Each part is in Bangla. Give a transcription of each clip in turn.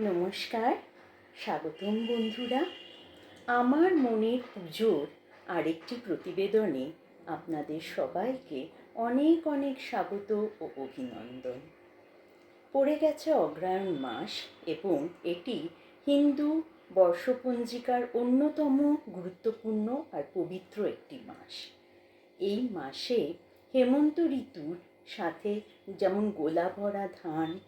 নমস্কার, স্বাগতম বন্ধুরা। আমার মনের পুজোর আরেকটি প্রতিবেদনে আপনাদের সবাইকে অনেক অনেক স্বাগত ও অভিনন্দন। পড়ে গেছে অগ্রায়ণ মাস এবং এটি হিন্দু বর্ষপঞ্জিকার অন্যতম গুরুত্বপূর্ণ আর পবিত্র একটি মাস। এই মাসে হেমন্ত ঋতুর সাথে যেমন গোলা ভরা ধান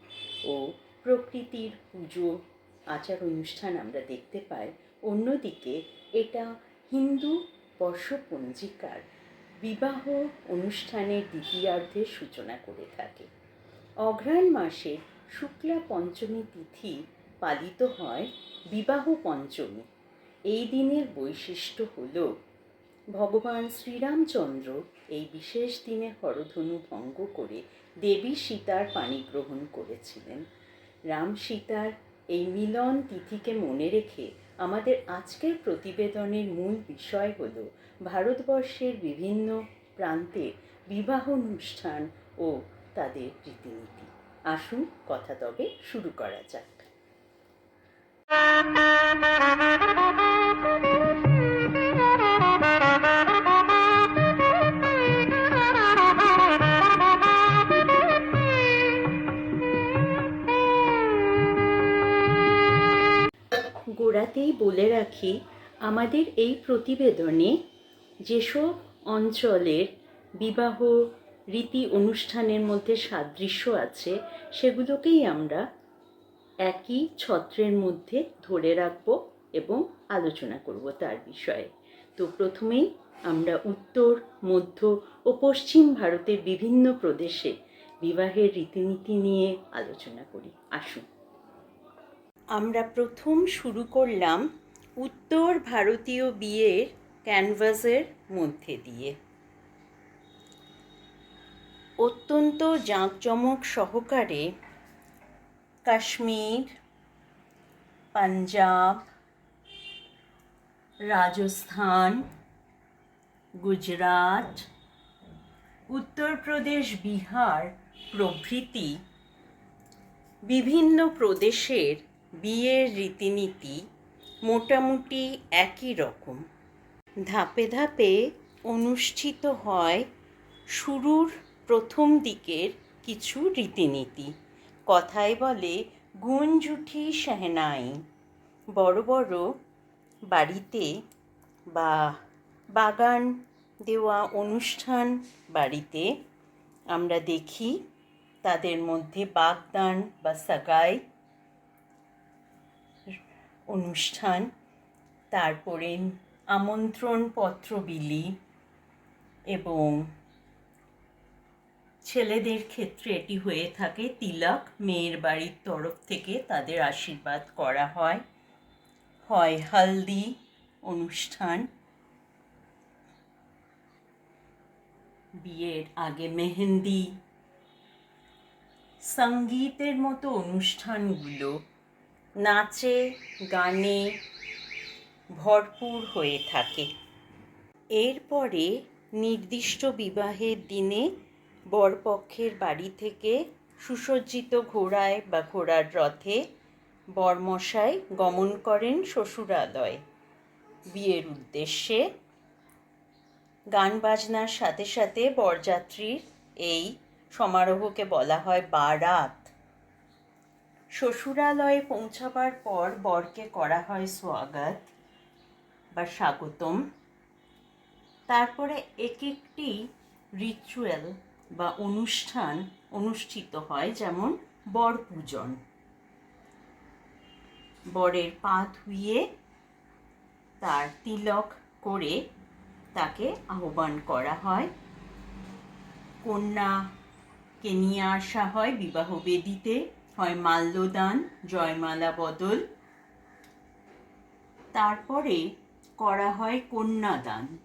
ও প্রকৃতির পুজো, আচার অনুষ্ঠান আমরা দেখতে পাই। অন্যদিকে এটা হিন্দু বর্ষপঞ্জিকার বিবাহ অনুষ্ঠানের দ্বিতীয়ার্ধের সূচনা করে থাকে। অঘ্রাণ মাসে শুক্লা পঞ্চমী তিথি পালিত হয় বিবাহ পঞ্চমী। এই দিনের বৈশিষ্ট্য হল, ভগবান শ্রীরামচন্দ্র এই বিশেষ দিনে হরধনু ভঙ্গ করে দেবী সীতার পানি গ্রহণ করেছিলেন। রাম সীতার এই মিলন তিথিকে মনে রেখে আমাদের আজকের প্রতিবেদনের মূল বিষয় হল ভারতবর্ষের বিভিন্ন প্রান্তে বিবাহ অনুষ্ঠান ও তাদের রীতিনীতি। আসুন কথা তবে শুরু করা যাক। গোড়াতেই বলে রাখি, আমাদের এই প্রতিবেদনে যেসব অঞ্চলের বিবাহ রীতি অনুষ্ঠানের মধ্যে সাদৃশ্য আছে, সেগুলোকেই আমরা একই ছত্রের মধ্যে ধরে রাখব এবং আলোচনা করব তার বিষয়ে। তো প্রথমেই আমরা উত্তর, মধ্য ও পশ্চিম ভারতের বিভিন্ন প্রদেশে বিবাহের রীতিনীতি নিয়ে আলোচনা করি। আসুন। আমরা প্রথম শুরু করলাম উত্তর ভারতীয় বিয়ের ক্যানভাসের মধ্যে দিয়ে। অত্যন্ত জাঁকজমক সহকারে কাশ্মীর, পাঞ্জাব, রাজস্থান, গুজরাট, উত্তরপ্রদেশ, বিহার প্রভৃতি বিভিন্ন প্রদেশের বিয়ের রীতিনীতি মোটামুটি একই রকম। ধাপে ধাপে অনুষ্ঠিত হয় শুরুর প্রথম দিকের কিছু রীতিনীতি। কথায় বলে গুঞ্জুঠি সেহনাই। বড় বড় বাড়িতে বা বাগান দেওয়া অনুষ্ঠান বাড়িতে আমরা দেখি, তাদের মধ্যে বাগদান বা সাগাই অনুষ্ঠান। তারপরে আমন্ত্রণপত্র বিলি এবং ছেলেদের ক্ষেত্রে এটি হয়ে থাকে তিলক, মেয়ের বাড়ির তরফ থেকে তাদের আশীর্বাদ করা হয়। হয় হালদি অনুষ্ঠান। বিয়ের আগে মেহেন্দি। সঙ্গীতের মতো অনুষ্ঠানগুলো নাচে, গানে ভরপুর হয়ে থাকে। এরপরে নির্দিষ্ট বিবাহের দিনে বরপক্ষের বাড়ি থেকে সুসজ্জিত ঘোড়ায় বা ঘোড়ার রথে বরমশাই গমন করেন শ্বশুরালয়। বিয়ের উদ্দেশ্যে গান বাজনার সাথে সাথে বরযাত্রীর এই সমারোহকে বলা হয় বারাত। শ্বশুরালয়ে পৌঁছাবার পর বরকে করা হয় স্বাগত বা স্বাগতম। তারপরে এক একটি রিচুয়াল বা অনুষ্ঠান অনুষ্ঠিত হয়, যেমন বর পূজন। বরের পা ধুইয়ে তার তিলক করে তাকে আহ্বান করা হয়। কন্যাকে নিয়ে আসা হয় বিবাহ বেদিতে। হয় মাল্যদান, জয়মালা বদল। তারপরে করা হয় কন্যাদান।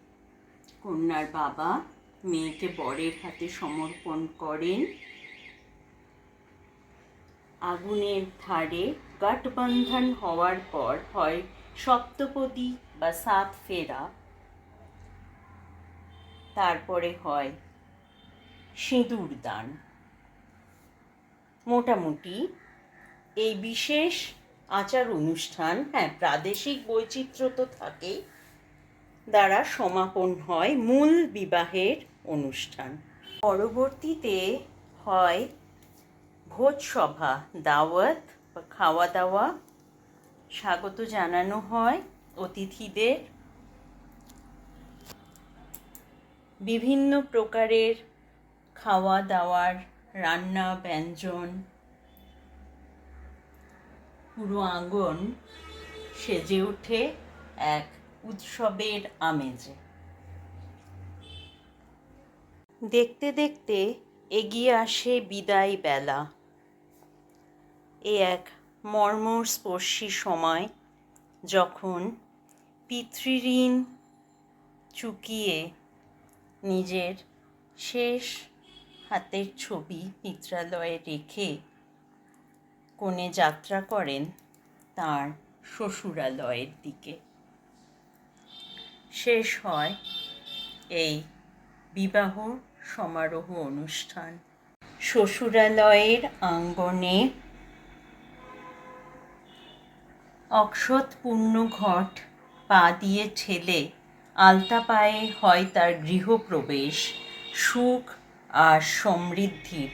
কন্যার বাবা মেয়েকে বরের হাতে সমর্পণ করেন। আগুনের ধারে গাঠবন্ধন হওয়ার পর হয় সপ্তপদী বা সাত ফেরা। তারপরে হয় সিঁদুর দান মোটামুটি এই বিশেষ আচার অনুষ্ঠান হ্যাঁ প্রাদেশিক বৈচিত্র্য তো থাকেই, দ্বারা সমাপন হয় মূল বিবাহের অনুষ্ঠান। পরবর্তীতে হয় ভোজসভা দাওয়াত বা খাওয়া দাওয়া। স্বাগত জানানো হয় অতিথিদের। বিভিন্ন প্রকারের খাওয়া দাওয়ার রান্না, ব্যঞ্জন, পুরো আঙ্গন সেজে ওঠে এক উৎসবের আমেজে। দেখতে দেখতে এগিয়ে আসে বিদায় বেলা। এ এক মর্মস্পর্শী সময় যখন পিতৃঋণ চুকিয়ে নিজের শেষ হাতের ছবি পিত্রালয়ে রেখে কোণে যাত্রা করেন তার শ্বশুরালয়ের দিকে। শেষ হয় এই বিবাহ সমারোহ অনুষ্ঠান। শ্বশুরালয়ের আঙ্গনে অক্ষত পূর্ণ ঘট পা দিয়ে ঠেলে আলতা পায়ে হয় তার গৃহপ্রবেশ। সুখ আর সমৃদ্ধির,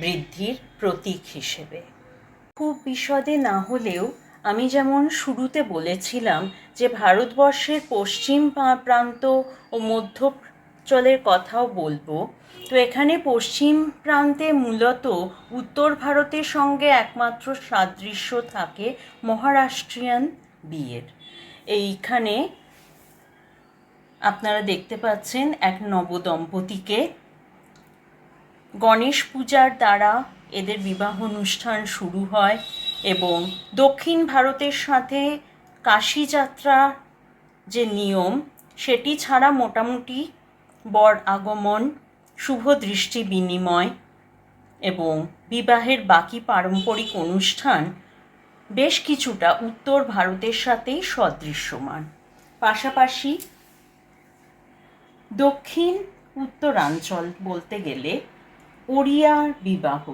বৃদ্ধির প্রতীক হিসেবে। খুব বিশদে না হলেও আমি যেমন শুরুতে বলেছিলাম যে ভারতবর্ষের পশ্চিম প্রান্ত ও মধ্যচলের কথাও বলব, তো এখানে পশ্চিম প্রান্তে মূলত উত্তর ভারতের সঙ্গে একমাত্র সাদৃশ্য থাকে মহারাষ্ট্রিয়ান বিয়ের। এইখানে আপনারা দেখতে পাচ্ছেন এক নবদম্পতিকে গণেশ পূজার দ্বারা এদের বিবাহ অনুষ্ঠান শুরু হয় এবং দক্ষিণ ভারতের সাথে কাশী যাত্রা যে নিয়ম, সেটি ছাড়া মোটামুটি বর আগমন, শুভ দৃষ্টি বিনিময় এবং বিবাহের বাকি পারম্পরিক অনুষ্ঠান বেশ কিছুটা উত্তর ভারতের সাথেই সদৃশ্যমান। পাশাপাশি দক্ষিণ উত্তরাঞ্চল বলতে গেলে ওড়িয়ার বিবাহ।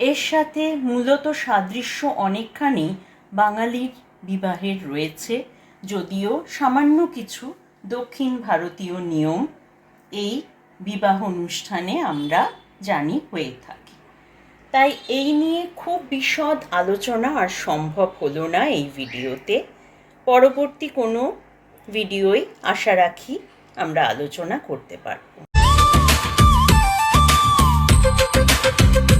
এর সাথে মূলত সাদৃশ্য অনেকখানি বাঙালির বিবাহের রয়েছে, যদিও সামান্য কিছু দক্ষিণ ভারতীয় নিয়ম এই বিবাহ অনুষ্ঠানে আমরা জানি হয়ে থাকি। তাই এই নিয়ে খুব বিশদ আলোচনা আর সম্ভব হলো না এই ভিডিওতে। পরবর্তী কোনো ভিডিওই আশা রাখি আমরা আলোচনা করতে পারব। Thank you.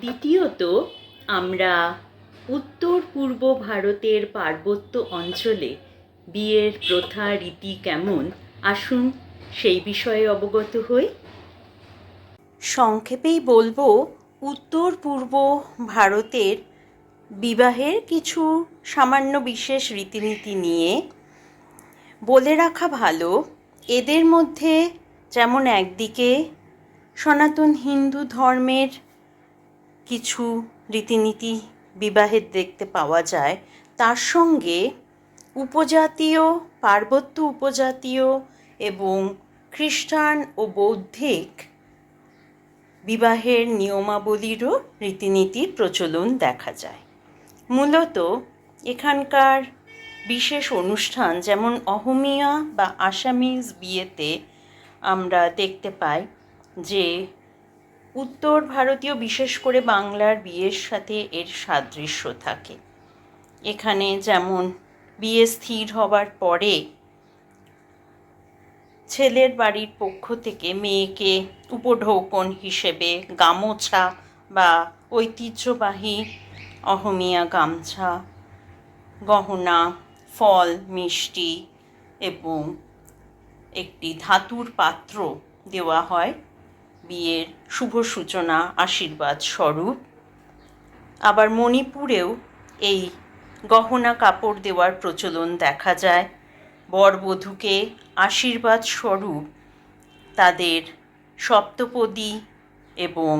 দ্বিতীয়ত, আমরা উত্তর পূর্ব ভারতের পার্বত্য অঞ্চলে বিয়ের প্রথা রীতি কেমন? আসুন সেই বিষয়ে অবগত হই। সংক্ষেপেই বলব, উত্তর পূর্ব ভারতের বিবাহের কিছু সামান্য বিশেষ রীতিনীতি নিয়ে বলে রাখা ভালো। এদের মধ্যে যেমন একদিকে সনাতন হিন্দু ধর্মের কিছু রীতিনীতি বিবাহের দেখতে পাওয়া যায়। তার সঙ্গে উপজাতীয়, পার্বত্য উপজাতীয় এবং খ্রিস্টান ও বৌদ্ধিক বিবাহের নিয়মাবলীরও রীতিনীতির প্রচলন দেখা যায়। মূলত এখানকার বিশেষ অনুষ্ঠান যেমন অহমিয়া বা আসামিজ বিয়েতে আমরা দেখতে পাই যে উত্তর ভারতীয় বিশেষ করে বাংলার বিয়ের সাথে এর সাদৃশ্য থাকে। এখানে যেমন বিয়ে স্থির হবার পরে ছেলের বাড়ির পক্ষ থেকে মেয়েকে উপঢৌকন হিসেবে গামোছা বা ঐতিহ্যবাহী অহমিয়া গামছা, গহনা, ফল, মিষ্টি এবং একটি ধাতুর পাত্র দেওয়া হয়। বিয়ের শুভ সূচনা, আশীর্বাদ স্বরূপ। আবার মণিপুরেও এই গহনা কাপড় দেওয়ার প্রচলন দেখা যায়। বরবধূকে আশীর্বাদ স্বরূপ তাদের সপ্তপদী এবং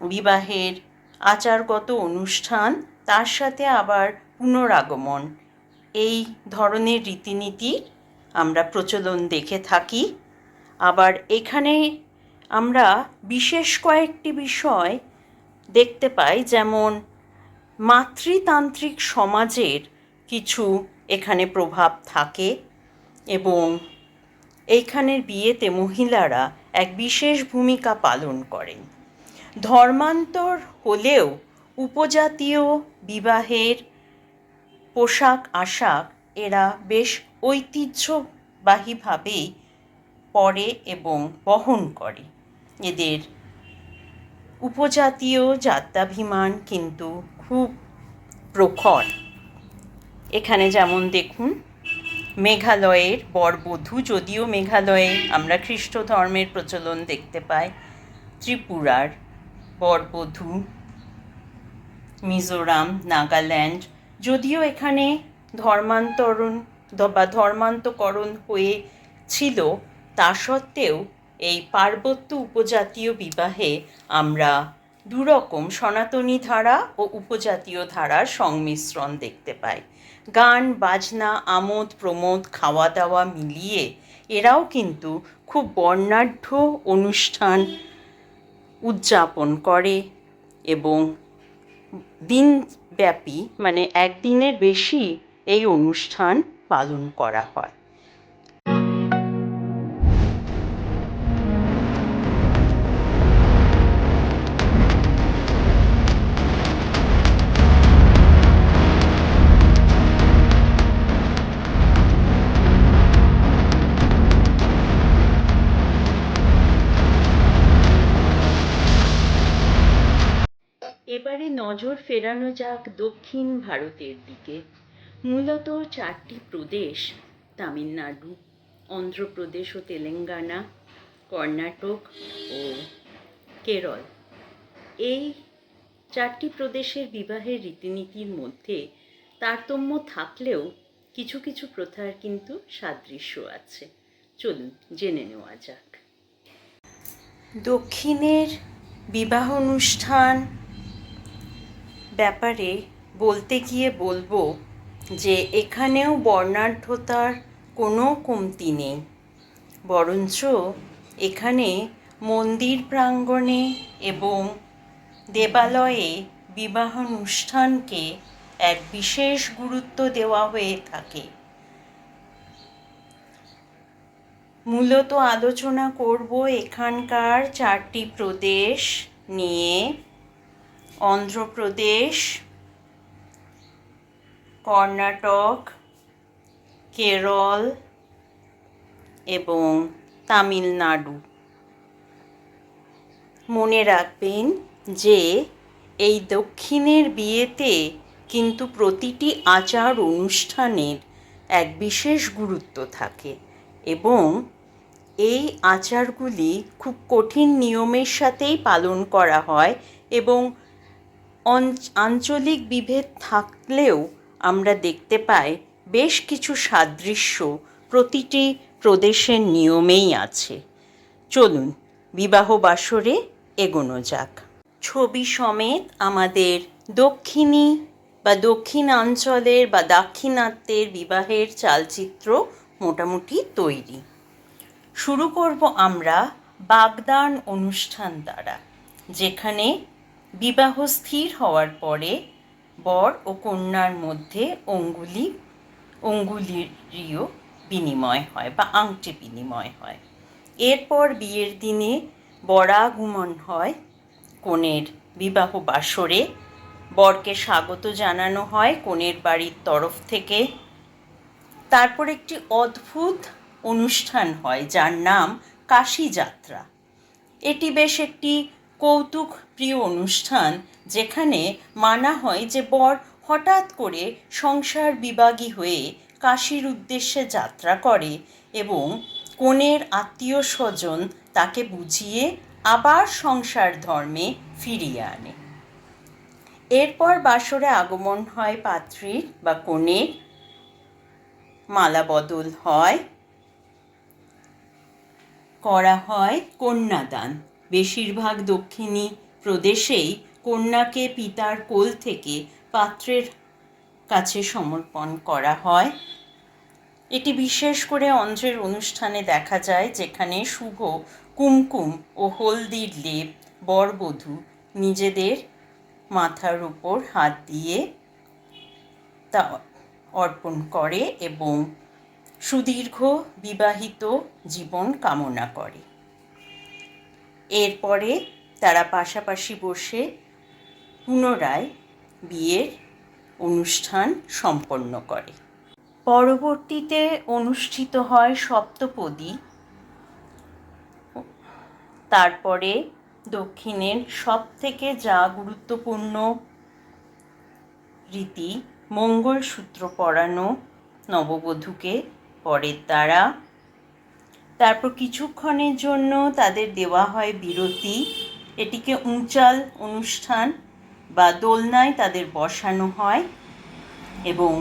বিবাহের আচারগত অনুষ্ঠান, তার সাথে আবার পুনরাগমন। এই ধরনের রীতিনীতি আমরা প্রচলন দেখে থাকি। আবার এখানে আমরা বিশেষ কয়েকটি বিষয় দেখতে পাই, যেমন মাতৃতান্ত্রিক সমাজের কিছু এখানে প্রভাব থাকে এবং এইখানের বিয়েতে মহিলারা এক বিশেষ ভূমিকা পালন করেন। ধর্মান্তর হলেও উপজাতীয় বিবাহের পোশাক, আশাক এরা বেশ ঐতিহ্যবাহীভাবেই পরে এবং বহন করে। এদের উপজাতীয় জাত্যাভিমান কিন্তু খুব প্রখর। এখানে যেমন দেখুন, মেঘালয়ের বরবধূ যদিও মেঘালয়ে আমরা খ্রিস্ট ধর্মের প্রচলন দেখতে পাই, ত্রিপুরার বরবধূ, মিজোরাম, নাগাল্যান্ড, যদিও এখানে ধর্মান্তরণ বা ধর্মান্তকরণ হয়েছিল তা সত্ত্বেও এই পার্বত্য উপজাতীয় বিবাহে আমরা দুরকম সনাতনী ধারা ও উপজাতীয় ধারার সংমিশ্রণ দেখতে পাই। গান, বাজনা, আমোদ, প্রমোদ খাওয়া দাওয়া মিলিয়ে এরাও কিন্তু খুব বর্ণাঢ্য অনুষ্ঠান উদযাপন করে এবং দিনব্যাপী মানে একদিনের বেশি এই অনুষ্ঠান পালন করা হয়। এবারে নজর ফেরানো যাক দক্ষিণ ভারতের দিকে। মূলত চারটি প্রদেশ, তামিলনাড়ু, অন্ধ্রপ্রদেশ ও তেলেঙ্গানা, কর্ণাটক ও কেরল। এই চারটি প্রদেশের বিবাহের রীতিনীতির মধ্যে তারতম্য থাকলেও কিছু কিছু প্রথার কিন্তু সাদৃশ্য আছে। চলুন জেনে নেওয়া যাক। দক্ষিণের বিবাহ অনুষ্ঠান ব্যাপারে বলতে গিয়ে বলব যে এখানেও বর্ণাঢ্যতার কোনো কমতি নেই। বরঞ্চ এখানে মন্দির প্রাঙ্গণে এবং দেবালয়ে বিবাহ অনুষ্ঠানকে এক বিশেষ গুরুত্ব দেওয়া হয়ে থাকে। মূলত আলোচনা করব এখানকার চারটি প্রদেশ নিয়ে। অন্ধ্রপ্রদেশ, কর্ণাটক, কেরল এবং তামিলনাড়ু। মনে রাখবেন যে, এই দক্ষিণের বিয়েতে কিন্তু প্রতিটি আচার অনুষ্ঠানের এক বিশেষ গুরুত্ব থাকে এবং এই আচারগুলি খুব কঠিন নিয়মের সাথেই পালন করা হয় এবং আঞ্চলিক বিভেদ থাকলেও আমরা দেখতে পাই বেশ কিছু সাদৃশ্য প্রতিটি প্রদেশের নিয়মেই আছে। চলুন, বিবাহ বাসরে এগোনো যাক। ছবি সমেত আমাদের দক্ষিণী বা দক্ষিণাঞ্চলের বা দাক্ষিণাত্যের বিবাহের চালচিত্র মোটামুটি তৈরি। শুরু করব আমরা বাগদান অনুষ্ঠান দ্বারা, যেখানে বিবাহ স্থির হওয়ার পরে বর ও কন্যার মধ্যে অঙ্গুলি অঙ্গুলিরীয় বিনিময় হয় বা আংটি বিনিময় হয়। এরপর বিয়ের দিনে বরাগমন হয় কনের বিবাহ বাসরে। বরকে স্বাগত জানানো হয় কনের বাড়ির তরফ থেকে। তারপর একটি অদ্ভুত অনুষ্ঠান হয় যার নাম কাশী যাত্রা এটি বেশ একটি কৌতুক প্রিয় অনুষ্ঠান যেখানে মানা হয় যে বর হঠাৎ করে সংসার বিভাগী হয়ে কাশীর উদ্দেশ্যে যাত্রা করে এবং কনের আত্মীয় স্বজন তাকে বুঝিয়ে আবার সংসার ধর্মে ফিরিয়ে আনে। এরপর বাসরে আগমন হয় পাত্রীর বা কনের, মালা বদল হয়, করা হয় কন্যাদান। বেশিরভাগ দক্ষিণী প্রদেশেই কন্যাকে পিতার কোল থেকে পাত্রের কাছে সমর্পণ করা হয়। এটি বিশেষ করে অন্ধ্রের অনুষ্ঠানে দেখা যায়, যেখানে শুভ কুমকুম ও হলদির লেপ, বরবধূ নিজেদের মাথার উপর হাত দিয়ে তা অর্পণ করে এবং সুদীর্ঘ বিবাহিত জীবন কামনা করে। এরপরে তারা পাশাপাশি বসে পুনরায় বিয়ের অনুষ্ঠান সম্পন্ন করে। পরবর্তীতে অনুষ্ঠিত হয় সপ্তপদী। তারপরে দক্ষিণের সব থেকে যা গুরুত্বপূর্ণ রীতি মঙ্গলসূত্র পরানো নববধূকে পরের দ্বারা তারপর কিছুক্ষণের জন্য তাদের দেওয়া হয় বিরতি। এটিকে উঁচাল অনুষ্ঠান বা দোলনায় তাদের বসানো হয় এবং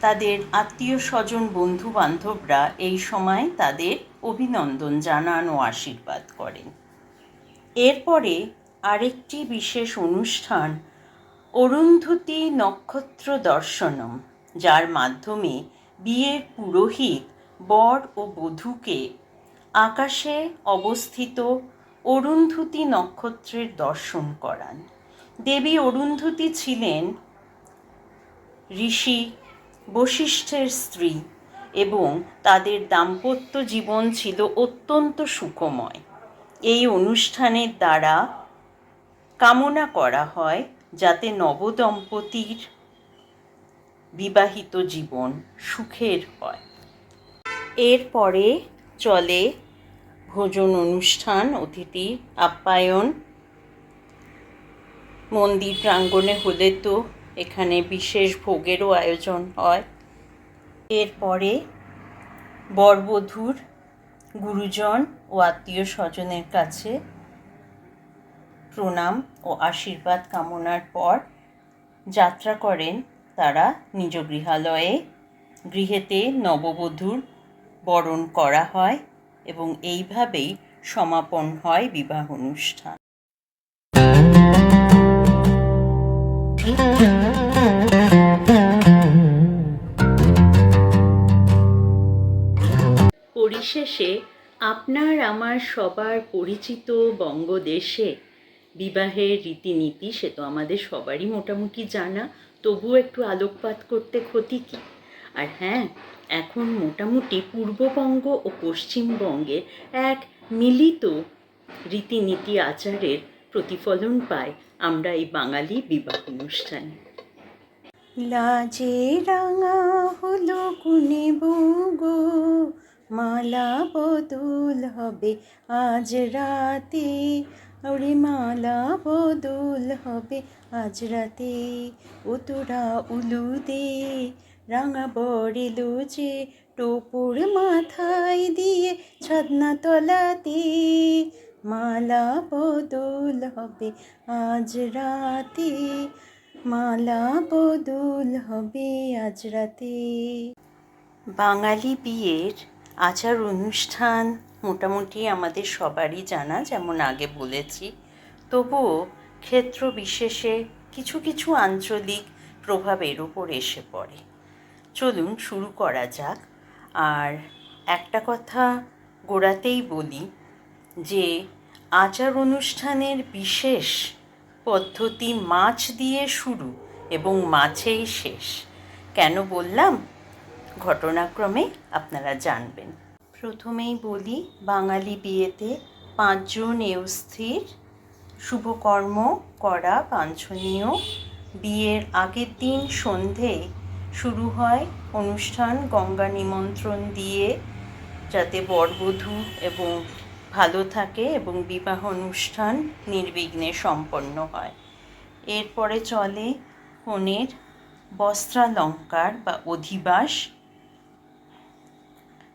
তাদের আত্মীয় স্বজন বন্ধু বান্ধবরা এই সময় তাদের অভিনন্দন জানান ও আশীর্বাদ করেন। এরপরে আরেকটি বিশেষ অনুষ্ঠান, অরুন্ধতী নক্ষত্র দর্শনম, যার মাধ্যমে বিয়ের পুরোহিত বর ও বধূকে আকাশে অবস্থিত অরুন্ধতী নক্ষত্রের দর্শন করান। দেবী অরুন্ধতী ছিলেন ঋষি বশিষ্ঠের স্ত্রী এবং তাদের দাম্পত্য জীবন ছিল অত্যন্ত সুখময়। এই অনুষ্ঠানের দ্বারা কামনা করা হয় যাতে নবদম্পতির বিবাহিত জীবন সুখের হয়। এরপরে চলে ভোজন অনুষ্ঠান, অতিথি আপ্যায়ন, মন্দির প্রাঙ্গণে হলে তো এখানে বিশেষ ভোগেরও আয়োজন হয়। এরপরে বরবধূর গুরুজন ও আত্মীয় স্বজনের কাছে প্রণাম ও আশীর্বাদ কামনার পর যাত্রা করেন তারা নিজ গৃহালয়ে। গৃহেতে নববধূর বরণ করা হয় এবং এইভাবেই সমাপন হয় বিবাহ অনুষ্ঠান। পরিশেষে আপনার আমার সবার পরিচিত বঙ্গদেশে বিবাহের রীতিনীতি, সে তো আমাদের সবারই মোটামুটি জানা, তবুও একটু আলোকপাত করতে ক্ষতি কী? আর হ্যাঁ এখন মোটামুটি পূর্ববঙ্গ ও পশ্চিমবঙ্গের এক মিলিত রীতিনীতি আচারের প্রতিফলন পায় আমরা এই বাঙালি বিবাহ অনুষ্ঠানে। লাজে রাঙা হলো কুনে গো মালা বদল হবে আজ রাতে। ওরে মালা বদল হবে আজ রাতে, ও তোরা উলু দে রাঙা বড়েলো যে টুপুর মাথায় দিয়ে ছাদনা তলাতে মালা বদল হবে আজ রাতে, মালা বদল হবে আজ রাতে। বাঙালি বিয়ের আচার অনুষ্ঠান মোটামুটি আমাদের সবারই জানা, যেমন আগে বলেছি। তবুও ক্ষেত্র বিশেষে কিছু কিছু আঞ্চলিক প্রভাবের উপর এসে পড়ে। চলুন শুরু করা যাক। আর একটা কথা গোড়াতেই বলি যে, আচার অনুষ্ঠানের বিশেষ পদ্ধতি মাছ দিয়ে শুরু এবং মাছেই শেষ। কেন বললাম? ঘটনাক্রমে আপনারা জানবেন। প্রথমেই বলি, বাঙালি বিয়েতে পাঁচজন এউস্থির শুভকর্ম করা বাঞ্ছনীয়। বিয়ের আগের দিন সন্ধে শুরু হয় অনুষ্ঠান, গঙ্গা নিমন্ত্রণ দিয়ে যাতে বরবধূ এবং ভালো থাকে এবং বিবাহ অনুষ্ঠান নির্বিঘ্নে সম্পন্ন হয়। এরপরে চলে কনের বস্ত্রালঙ্কার বা অধিবাস।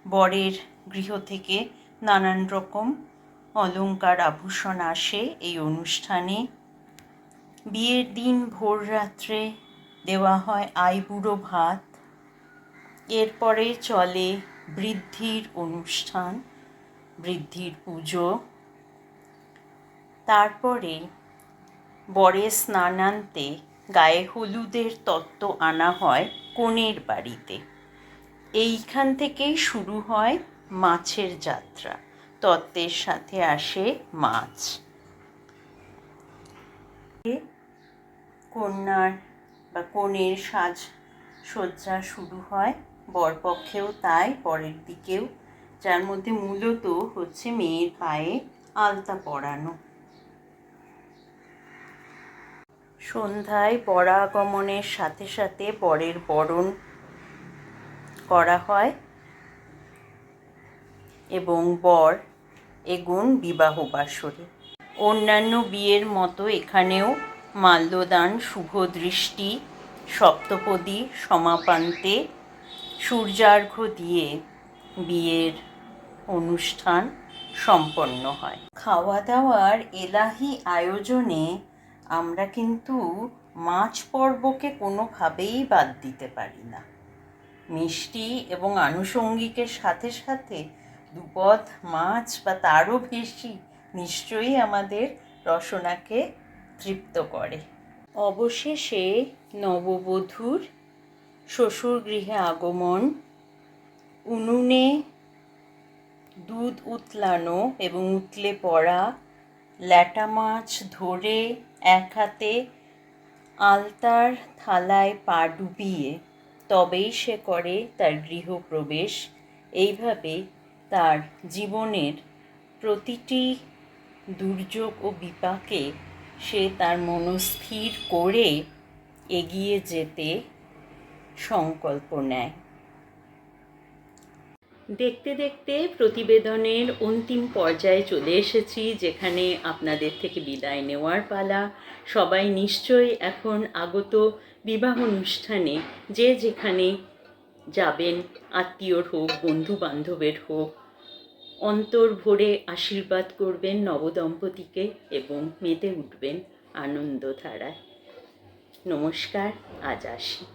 বরের গৃহ থেকে নানান রকম অলংকার আভূষণ আসে এই অনুষ্ঠানে। বিয়ের দিন ভোর রাত্রে দেওয়া হয় আইবুড়ো ভাত। এরপরে চলে বৃদ্ধির অনুষ্ঠান, বৃদ্ধির পুজো। তারপরে বরের স্নানান্তে গায়ে হলুদের তত্ত্ব আনা হয় কনের বাড়িতে। এইখান থেকেই শুরু হয় মাছের যাত্রা, তত্ত্বের সাথে আসে মাছ। কন্যার বা কনের সাজ সজ্জা শুরু হয় বরপক্ষেও তাই, পরের দিকেও, যার মধ্যে মূলত হচ্ছে মেয়ের পায়ে আলতা পরানো। সন্ধ্যায় বরাগমনের সাথে সাথে বরের বরণ করা হয় এবং বর এগুন বিবাহ বাসরে। অন্যান্য বিয়ের মতো এখানেও মাল্যদান শুভ দৃষ্টি সপ্তপদী, সমাপান্তে, সূর্যার্ঘ্য দিয়ে বিয়ের অনুষ্ঠান সম্পন্ন হয়। খাওয়া দাওয়ার এলাহি আয়োজনে আমরা কিন্তু মাছ পর্বকে কোনোভাবেই বাদ দিতে পারি না। মিষ্টি এবং আনুষঙ্গিকের সাথে সাথে দুপদ, মাছ বা তারও বেশি নিশ্চয়ই আমাদের রসনাকে তৃপ্ত করে। অবশেষে নববধূর শ্বশুর গৃহে আগমন। উনুনে দুধ উতলানো এবং উতলে পড়া ল্যাটা মাছ ধরে এক হাতে আলতার থালায় পা ডুবিয়ে তবেই সে করে তার গৃহপ্রবেশ। এইভাবে তার জীবনের প্রতিটি দুর্যোগ ও বিপাকে সে তার মনস্থির করে এগিয়ে যেতে সংকল্প নেয়। দেখতে দেখতে প্রতিবেদনের অন্তিম পর্যায়ে চলে এসেছি, যেখানে আপনাদের থেকে বিদায় নেওয়ার পালা। সবাই নিশ্চয়ই এখন আগত বিবাহ অনুষ্ঠানে, যে যেখানে যাবেন, আত্মীয়র হোক বন্ধু বান্ধবের হোক অন্তর ভরে আশীর্বাদ করবেন নবদম্পতিকে এবং মেতে উঠবেন আনন্দ আনন্দধারায়। নমস্কার আজ আসি।